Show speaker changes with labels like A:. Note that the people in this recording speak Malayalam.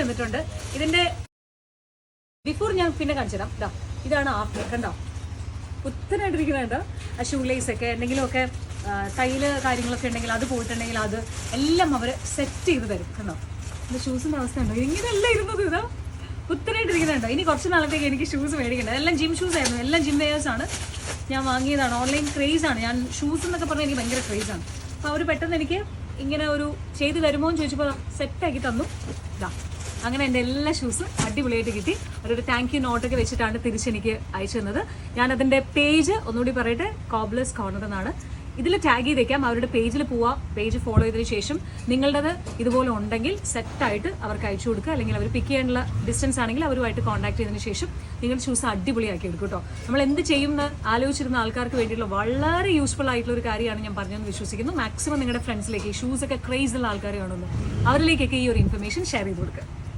A: തന്നിട്ടുണ്ട് ഇതിന്റെ ബിഫോർ ഞാൻ പിന്നെ കാണിച്ചുതരാം ഇതാ ഇതാണ് ആഫ്റ്റർ കണ്ടോ? പുത്തനായിട്ടിരിക്കുന്നുണ്ട് ആ ഷൂ ലേസൊക്കെ എന്തെങ്കിലുമൊക്കെ തൈൽ കാര്യങ്ങളൊക്കെ ഉണ്ടെങ്കിൽ അത് പോയിട്ടുണ്ടെങ്കിൽ അത് എല്ലാം അവർ സെറ്റ് ചെയ്ത് തരും കണ്ടോ? എന്റെ ഷൂസിന്റെ അവസ്ഥ ഉണ്ടോ ഇങ്ങനെയല്ല ഇരുന്നത് ഇതാ. പുത്തനായിട്ടിരിക്കുന്നുണ്ടോ ഇനി കുറച്ച് നാളത്തേക്ക് എനിക്ക് ഷൂസ് മേടിക്കണ്ട. എല്ലാം ജിം ഷൂസ് ആയിരുന്നു. എല്ലാം ജിം വെയേഴ്സ് ആണ്. ഞാൻ വാങ്ങിയതാണ്. ഓൺലൈൻ ക്രേസ് ആണ്. ഞാൻ ഷൂസ് എന്നൊക്കെ പറഞ്ഞാൽ എനിക്ക് ഭയങ്കര ആണ്. അപ്പോൾ അവർ പെട്ടെന്ന് എനിക്ക് ഇങ്ങനെ ഒരു ചെയ്ത് തരുമോ എന്ന് ചോദിച്ചപ്പോൾ സെറ്റാക്കി തന്നു. ഇതാ. അങ്ങനെ എന്റെ എല്ലാ ഷൂസും അടിപൊളിയായിട്ട് കിട്ടി. അവരൊരു താങ്ക് യു നോട്ടൊക്കെ വെച്ചിട്ടാണ് തിരിച്ചെനിക്ക് അയച്ചു തന്നത്. ഞാൻ അതിന്റെ പേജ് ഒന്നുകൂടി പറയട്ടെ കോബ്ലേഴ്സ് കോർണർ എന്നാണ്. ഇതിൽ ടാഗ് ചെയ്തേക്കാം അവരുടെ പേജിൽ പോവാം. പേജ് ഫോളോ ചെയ്തതിന് ശേഷം നിങ്ങളുടേത് ഇതുപോലെ ഉണ്ടെങ്കിൽ സെറ്റായിട്ട് അവർക്ക് അയച്ചു കൊടുക്കുക. അല്ലെങ്കിൽ അവർ പിക്ക് ചെയ്യാനുള്ള ഡിസ്റ്റൻസ് ആണെങ്കിൽ അവരുമായിട്ട് കോൺടാക്ട് ചെയ്തതിന് ശേഷം നിങ്ങൾ ഷൂസ് അടിപൊളിയാക്കി എടുക്കും കേട്ടോ. നമ്മൾ എന്ത് ചെയ്യുമെന്ന് ആലോചിച്ചിരുന്ന ആൾക്കാർക്ക് വേണ്ടിയിട്ടുള്ള വളരെ യൂസ്ഫുൾ ആയിട്ടുള്ള ഒരു കാര്യമാണ് ഞാൻ പറഞ്ഞതെന്ന് വിശ്വസിക്കുന്നു. മാക്സിമം നിങ്ങളുടെ ഫ്രണ്ട്സിലേക്ക് ഈ ഷൂസ് ഒക്കെ ക്രേസ് ഉള്ള ആൾക്കാർ കാണുന്നു അവരിലേക്കൊക്കെ ഈ ഒരു ഇൻഫർമേഷൻ ഷെയർ ചെയ്ത് കൊടുക്കുക.